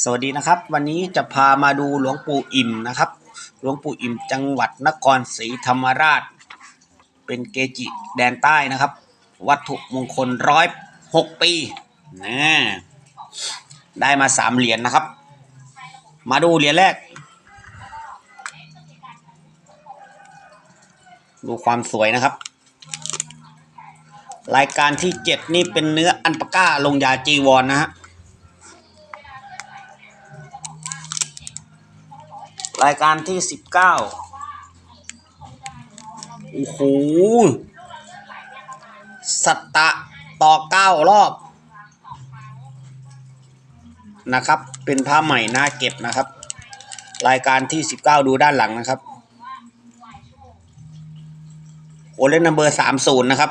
สวัสดีนะครับ วันนี้จะพามาดูหลวงปู่อิ่มนะครับ หลวงปู่อิ่มจังหวัดนครศรีธรรมราช เป็นเกจิแดนใต้นะครับ วัตถุมงคลร้อยหกปีนะได้มาสามเหรียญนะครับ มาดูเหรียญแรก ดูความสวยนะครับ รายการที่เจ็ดนี่เป็นเนื้ออันปาก้าลงยาจีวรนนะฮะ รายการที่สิบเก้าโอ้โหสัตตะต่อเก้ารอบ นะครับ เป็นผ้าใหม่หน้าเก็บนะครับ รายการที่สิบเก้าดูด้านหลังนะครับโอเลนนัมเบอร์สามศูนย์นะครับ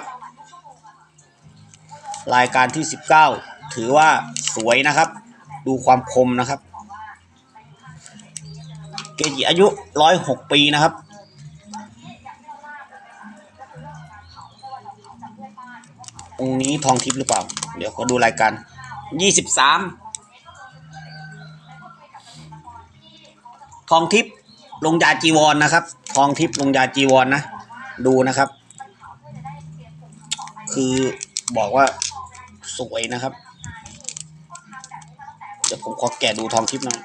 รายการที่สิบเก้าถือว่าสวยนะครับ ดูความคมนะครับ จิอายุร้อยหกปีนะครับ องค์นี้ทองทิพย์หรือเปล่า เดี๋ยวขอดูรายการยี่สิบสามทองทิพย์ลงยาจีวรนนะครับ ทองทิพย์ลงยาจีวรนนะ ดูนะครับ คือบอกว่าสวยนะครับ เดี๋ยวผมขอแกะดูทองทิพย์หน่อย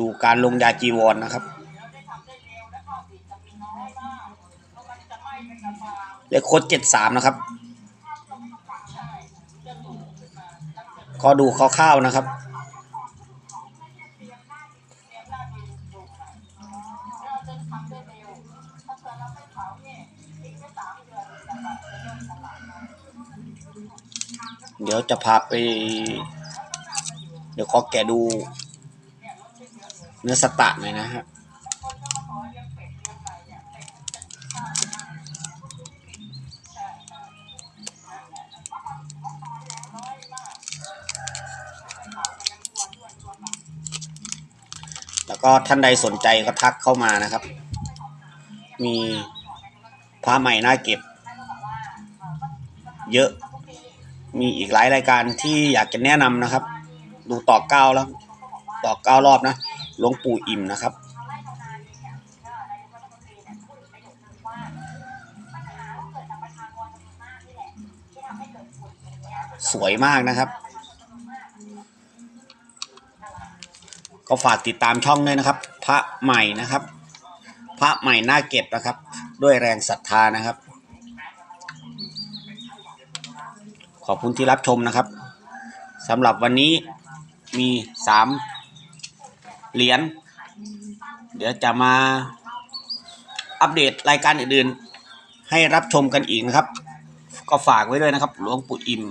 ดูการลงยาจีวรนนะครับ เลขโคดเจ็ดสามนะครับ ก็ดูคร่าวๆนะครับเดี๋ยวจะพาไป เดี๋ยวขอแกะดู เนื้อสตะหน่อยนะฮะแล้วก็ท่านใดสนใจก็ทักเข้ามานะครับ มีผ้าใหม่น่าเก็บ เยอะ มีอีกหลายรายการที่อยากจะแนะนำนะครับ ดูต่อเก้าแล้ว ต่อเก้ารอบนะ หลวงปู่อิ่มนะครับ สวยมากนะครับ ก็ฝากติดตามช่องด้วยนะครับ พระใหม่นะครับ พระใหม่น่าเก็บนะครับ ด้วยแรงศรัทธานะครับ ขอบคุณที่รับชมนะครับสำหรับวันนี้มีสาม เหรียญเดี๋ยวจะมาอัปเดตรายการอื่นๆ ให้รับชมกันอีกนะครับ ก็ฝากไว้ด้วยนะครับ หลวงปู่อิ่ม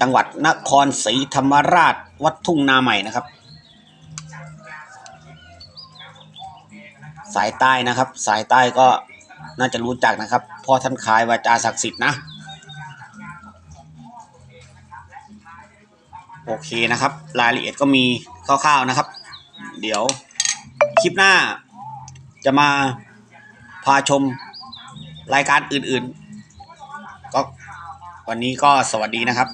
จังหวัดนครศรีธรรมราชวัดทุ่งนาใหม่นะครับ สายใต้นะครับ สายใต้ก็น่าจะรู้จักนะครับพ่อท่านคายวาจาศักดิ์สิทธิ์นะ โอเคนะครับ รายละเอียดก็มีคร่าวๆนะครับ เดี๋ยวคลิปหน้าจะมาพาชมรายการอื่นๆ ก็วันนี้ก็สวัสดีนะครับ